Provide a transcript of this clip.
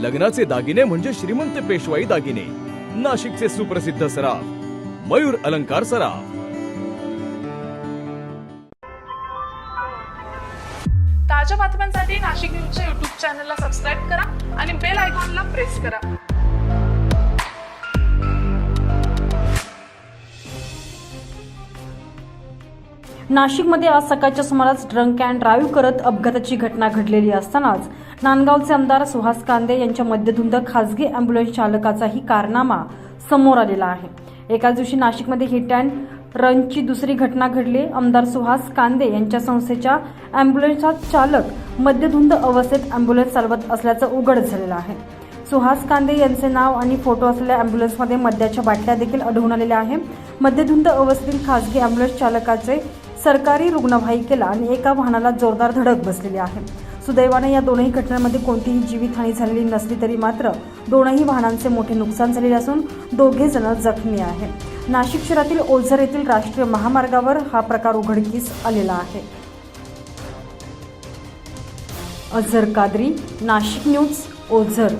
लग्नाचे दागिने म्हणजे श्रीमंत पेशवाई दागिने. नाशिकचे सुप्रसिद्ध सराफ मयूर अलंकार सराफ. ताज्या बातम्यांसाठी नाशिक न्यूजच्या युट्यूब चॅनलला सबस्क्राईब करा आणि बेल आयकॉनला प्रेस करा. नाशिकमध्ये आज सकाळच्या सुमारास ड्रंक अँड ड्राईव्ह करत अपघाताची घटना घडलेली असतानाच नांदगावचे आमदार सुहास कांदे यांच्या मध्यधुंद खासगी अँब्युलन्स चालकाचाही कारनामा समोर आलेला आहे. एकाच दिवशी नाशिकमध्ये हिट अँड रनची दुसरी घटना घडली. आमदार सुहास कांदे यांच्या संस्थेच्या अँब्युलन्सचा चालक मध्यधुंद अवस्थेत अँब्युलन्स चालवत असल्याचं उघड झालेलं आहे. सुहास कांदे यांचे नाव आणि फोटो असलेल्या अँब्युलन्समध्ये मद्याच्या बाटल्या देखील आढळून आलेल्या आहे. मध्यधुंद अवस्थेतील खासगी अँब्युलन्स चालकाचे सरकारी रुग्णवाहिकेला आणि एका वाहनाला जोरदार धडक बसलेली आहे. सुदैवाने या दोनही घटनांमध्ये कोणतीही जीवितहानी झालेली नसली तरी मात्र दोनही वाहनांचे मोठे नुकसान झालेले असून दोघे जण जखमी आहे नाशिक शहरातील ओझर येथील राष्ट्रीय महामार्गावर हा प्रकार उघडकीस आलेला आहे. अझर कादरी नाशिक न्यूज ओझर.